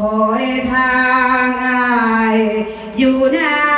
คอยทางอายอยู่นา